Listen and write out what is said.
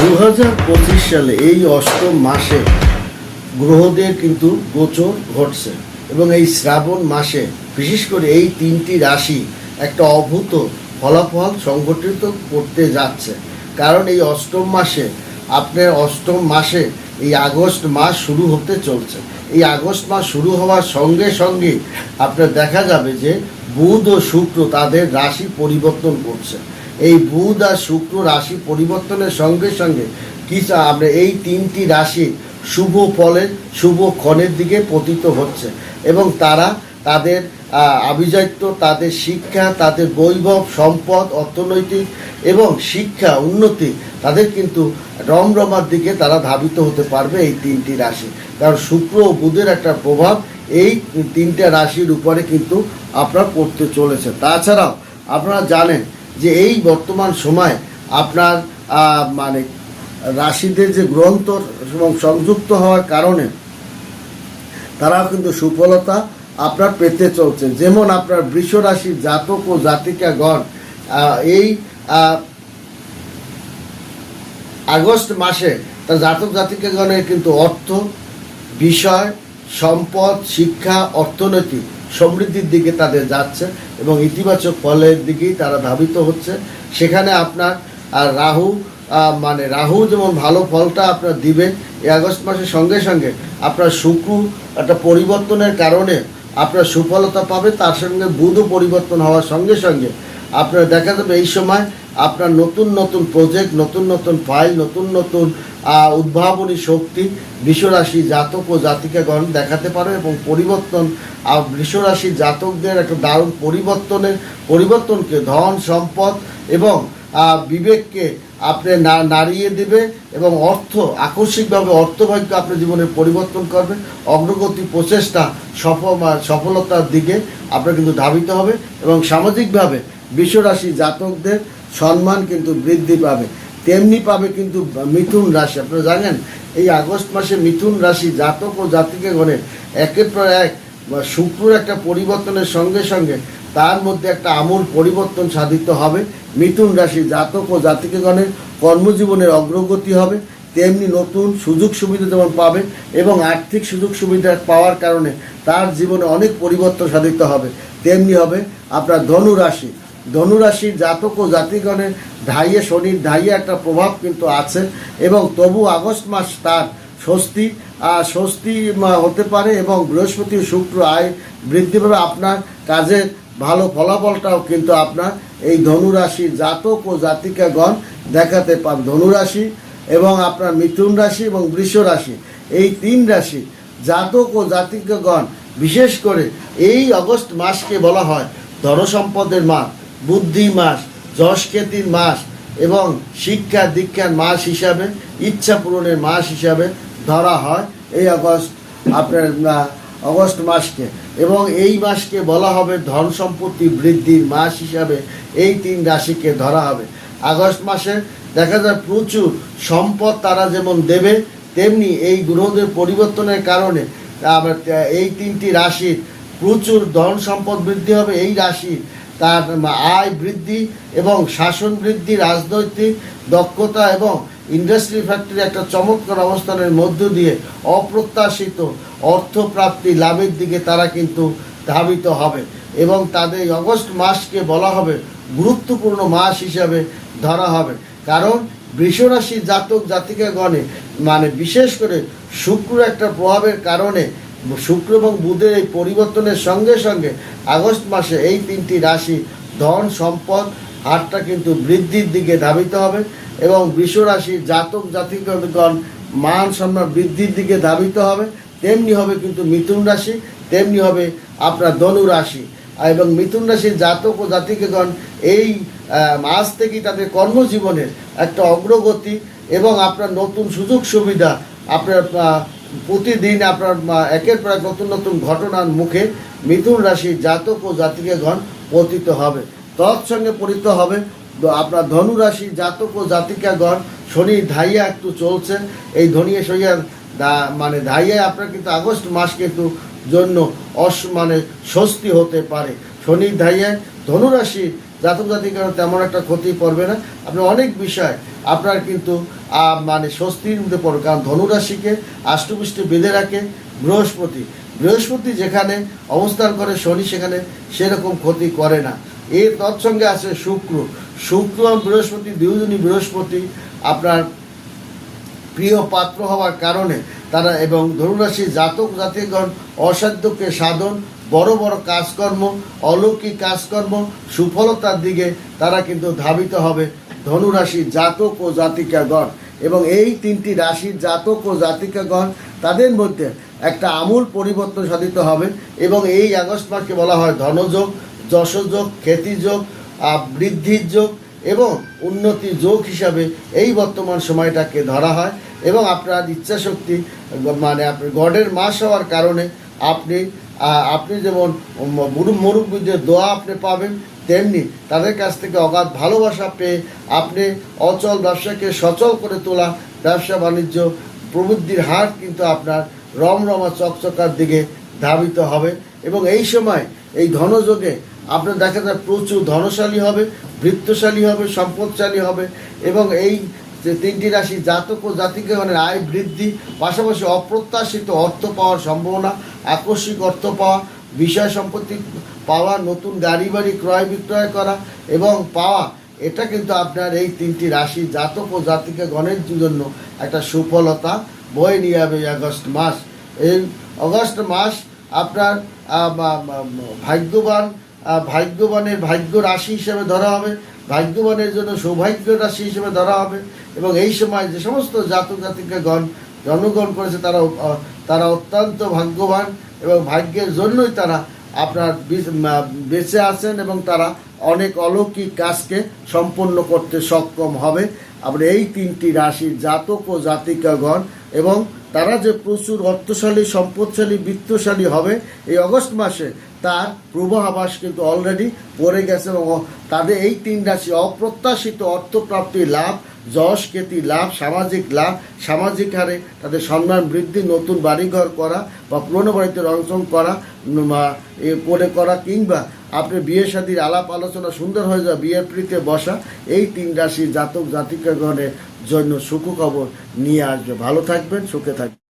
দু হাজার পঁচিশ সালে এই অষ্টম মাসে গ্রহদের কিন্তু গোচর ঘটছে এবং এই শ্রাবণ মাসে, বিশেষ করে এই তিনটি রাশি একটা অভূত ফলাফল সংগঠিত করতে যাচ্ছে। কারণ এই অষ্টম মাসে আপনার অষ্টম মাসে এই আগস্ট মাস শুরু হতে চলছে। এই আগস্ট মাস শুরু হওয়ার সঙ্গে সঙ্গে আপনার দেখা যাবে যে বুধ ও শুক্র তাদের রাশি পরিবর্তন করছে। এই বুধ আর শুক্র রাশি পরিবর্তনের সঙ্গে সঙ্গে কি চা- আমরা এই তিনটি রাশি শুভ ফলের, শুভ ক্ষণের দিকে পতিত হচ্ছে এবং তারা তাদের আভিজাত্য, তাদের শিক্ষা, তাদের বৈভব, সম্পদ, অর্থনৈতিক এবং শিক্ষা উন্নতি তাদের কিন্তু রমরমার দিকে তারা ধাবিত হতে পারবে এই তিনটি রাশি। কারণ শুক্র ও বুধের একটা প্রভাব এই তিনটে রাশির উপরে কিন্তু আপনার পড়তে চলেছে। তাছাড়াও আপনারা জানেন যে এই বর্তমান সময় আপনার মানে রাশিদের যে গ্রন্থ এবং সংযুক্ত হওয়ার কারণে তারাও কিন্তু সুফলতা আপনার পেতে চলছে। যেমন আপনার বৃষ রাশির জাতক ও জাতিকাগণ এই আগস্ট মাসে তার জাতক জাতিকাগণের কিন্তু অর্থ, বিষয়, সম্পদ, শিক্ষা, অর্থনৈতিক সমৃদ্ধির দিকে তাদের যাচ্ছে এবং ইতিবাচক ফলের দিকেই তারা ধাবিত হচ্ছে। সেখানে আপনার আর রাহু মানে রাহু যেমন ভালো ফলটা আপনার দিবে, এই আগস্ট মাসের সঙ্গে সঙ্গে আপনার শুক্র একটা পরিবর্তনের কারণে আপনার সুফলতা পাবে, তার সঙ্গে বুধও পরিবর্তন হওয়ার সঙ্গে সঙ্গে আপনার দেখা যাবে এই সময় আপনার নতুন নতুন প্রজেক্ট নতুন নতুন ফাইল নতুন নতুন উদ্ভাবনী শক্তি বিশ্বরাশি জাতক ও জাতিকাগণ দেখাতে পারে এবং পরিবর্তন বিশ্বরাশি জাতকদের একটা দারুণ পরিবর্তনের, পরিবর্তনকে ধন, সম্পদ এবং বিবেককে আপনি না, নাড়িয়ে দেবে এবং অর্থ, আকস্মিকভাবে অর্থভাগ্য আপনার জীবনে পরিবর্তন করবে। অগ্রগতি প্রচেষ্টা সফল, সফলতার দিকে আপনার কিন্তু ধাবিত হবে এবং সামাজিকভাবে বিশ্বরাশি জাতকদের সম্মান কিন্তু বৃদ্ধি পাবে। তেমনি পাবে কিন্তু মিথুন রাশি। আপনারা জানেন, এই আগস্ট মাসে মিথুন রাশি জাতক ও জাতিকে গণের একের পর এক শুক্রর একটা পরিবর্তনের সঙ্গে সঙ্গে তার মধ্যে একটা আমূল পরিবর্তন সাধিত হবে। মিথুন রাশি জাতক ও জাতিকেগণের কর্মজীবনের অগ্রগতি হবে। তেমনি নতুন সুযোগ সুবিধা যেমন পাবে এবং আর্থিক সুযোগ সুবিধা পাওয়ার কারণে তার জীবনে অনেক পরিবর্তন সাধিত হবে। তেমনি হবে আপনার ধনু রাশি। ধনুরাশির জাতক ও জাতিগণের ঢাইয়ে শনির ঢাইয়ে একটা প্রভাব কিন্তু আছে এবং তবু আগস্ট মাস তার স্বস্তি স্বস্তি হতে পারে এবং বৃহস্পতি শুক্র আয় বৃদ্ধি পাবে আপনার কাজের ভালো ফলাফলটাও কিন্তু আপনার এই ধনুরাশির জাতক ও জাতিকাগণ দেখাতে পাবে। ধনুরাশি এবং আপনার মিথুন রাশি এবং বৃষ রাশি, এই তিন রাশি জাতক ও জাতিকাগণ বিশেষ করে এই আগস্ট মাসকে বলা হয় ধনসম্পদের মাস। বুদ্ধি মাস যশখ্যাতির মাস এবং শিক্ষা দীক্ষার মাস হিসাবে, ইচ্ছা পূরণের মাস হিসাবে ধরা হয় এই আগস্ট, আপনার অগস্ট মাসকে। এবং এই মাসকে বলা হবে ধন সম্পত্তি বৃদ্ধির মাস হিসাবে এই তিন রাশিকে ধরা হবে। আগস্ট মাসে দেখা যায় প্রচুর সম্পদ তারা যেমন দেবে, তেমনি এই গ্রহদের পরিবর্তনের কারণে এই তিনটি রাশির প্রচুর ধন সম্পদ বৃদ্ধি হবে, এই রাশি তার আয় বৃদ্ধি এবং শাসন বৃদ্ধি, রাজনৈতিক দক্ষতা এবং ইন্ডাস্ট্রি ফ্যাক্টরি একটা চমৎকার অবস্থানের মধ্য দিয়ে অপ্রত্যাশিত অর্থপ্রাপ্তি লাভের দিকে তারা কিন্তু ধাবিত হবে এবং তাদের অগস্ট মাসকে বলা হবে গুরুত্বপূর্ণ মাস হিসাবে ধরা হবে। কারণ বৃষরাশি জাতক জাতিকাগণে মানে বিশেষ করে শুক্র একটা প্রভাবের কারণে শুক্র এবং বুধের এই পরিবর্তনের সঙ্গে সঙ্গে আগস্ট মাসে এই তিনটি রাশি ধন, সম্পদ, হারটা কিন্তু বৃদ্ধির দিকে ধাবিত হবে এবং বৃষ রাশির জাতক জাতিকগণ মান সম্মান বৃদ্ধির দিকে ধাবিত হবে। তেমনি হবে কিন্তু মিথুন রাশি, তেমনি হবে আপনার ধনু রাশি। এবং মিথুন রাশির জাতক ও জাতিকগণ এই মাস থেকেই তাদের কর্মজীবনের একটা অগ্রগতি এবং আপনার নতুন সুযোগ সুবিধা, আপনার প্রতিদিন আপনার একের পর এক নতুন নতুন ঘটনার মুখে মিথুন রাশির জাতক ও জাতিকাগণ পতিত হবে। তৎসঙ্গে পরিত হবে। আপনার ধনুরাশি জাতক ও জাতিকাগণ শনি ধাইয়া একটু চলছে। এই ধনিয়ে সইয়া মানে ধাইয়ায় আপনার কিন্তু আগস্ট মাস কিন্তু জন্য অস মানে স্বস্তি হতে পারে। শনি ধাইয়ায় ধনুরাশি জাতক জাতিকার তেমন একটা ক্ষতি পড়বে না। আপনি অনেক বিষয় আপনার কিন্তু মানে স্বস্তির মধ্যে পড়বে। কারণ ধনুরাশিকে আষ্টপুষ্টে বেঁধে রাখে বৃহস্পতি। বৃহস্পতি যেখানে অবস্থান করে, শনি সেখানে সেরকম ক্ষতি করে না। এর তৎসঙ্গে আছে শুক্র। শুক্র বৃহস্পতি দুজনই বৃহস্পতি আপনার প্রিয় পাত্র হওয়ার কারণে তারা এবং ধনুরাশি জাতক জাতিগণ অসাধ্যকে সাধন বড় বড় কাজকর্ম, অলৌকিক কাজকর্ম, সুফলতার দিকে তারা কিন্তু ধাবিত হবে ধনুরাশি জাতক ও জাতিকাগণ। এবং এই তিনটি রাশির জাতক ও জাতিকাগণ তাদের মধ্যে একটা আমূল পরিবর্তন সাধিত হবে। এবং এই আগস্ট মাসকে বলা হয় ধনযোগ, যশযোগ খ্যাতিযোগ বৃদ্ধির যোগ এবং উন্নতি যোগ হিসাবে এই বর্তমান সময়টাকে ধরা হয়। এবং আপনার ইচ্ছাশক্তি মানে আপনার গডের মাস হওয়ার কারণে আপনি আপনি যেমন মুরু- মুরব্বীদের দোয়া আপনি পাবেন, তেমনি তাদের কাছ থেকে অগাধ ভালোবাসা পেয়ে আপনি অচল ব্যবসাকে সচল করে তোলা, ব্যবসা বাণিজ্য প্রবৃদ্ধির হার কিন্তু আপনার রমরমা চকচকার দিকে ধাবিত হবে। এবং এই সময় এই ধনযোগে আপনার দেখা যায় প্রচুর ধনশালী হবে, বৃত্তশালী হবে, সম্পদশালী হবে। এবং এই যে তিনটি রাশি জাতক ও জাতিকাগণের আয় বৃদ্ধি, পাশাপাশি অপ্রত্যাশিত অর্থ পাওয়ার সম্ভাবনা, আকস্মিক অর্থ পাওয়া, বিষয় সম্পত্তি পাওয়া, নতুন গাড়ি বাড়ি ক্রয় বিক্রয় করা এবং পাওয়া, এটা কিন্তু আপনার এই তিনটি রাশি জাতক ও জাতিকে গণের জন্য একটা সুফলতা। বয়ে নিয়ে যাবে আগস্ট মাস। এই অগস্ট মাস আপনার ভাগ্যবান ভাগ্যবানের ভাগ্য রাশি হিসেবে ধরা হবে। ভাগ্যবানের জন্য সৌভাগ্য রাশি হিসেবে ধরা হবে। এবং এই সময় যে সমস্ত জাতক জাতিকাগণ জন্মগ্রহণ করেছে, তারা তারা অত্যন্ত ভাগ্যবান এবং ভাগ্যের জন্যই তারা আপনার বেঁচে আছেন এবং তারা অনেক অলৌকিক কাজকে সম্পন্ন করতে সক্ষম হবে। আমরা এই তিনটি রাশির জাতক ও জাতিকাগণ এবং তারা যে প্রচুর অর্থশালী সম্পদশালী, বৃত্তশালী হবে এই অগস্ট মাসে, তার পূর্বাভাস কিন্তু অলরেডি পড়ে গেছে এবং তাদের এই তিন রাশি অপ্রত্যাশিত অর্থপ্রাপ্তি লাভ যশ খ্যাতি লাভ, সামাজিক লাভ, সামাজিক হারে তাদের সম্মান বৃদ্ধি, নতুন বাড়িঘর করা বা পুরনো বাড়িতে রংচং করা করে করা কিংবা আপনি বিয়ের সাথীর আলাপ আলোচনা সুন্দর হয়ে যাওয়া, বিয়ের প্রীতে বসা, এই তিন রাশি জাতক জাতিকাগণের জন্য সুখ খবর নিয়ে আসবে। ভালো থাকবেন, সুখে থাকবেন।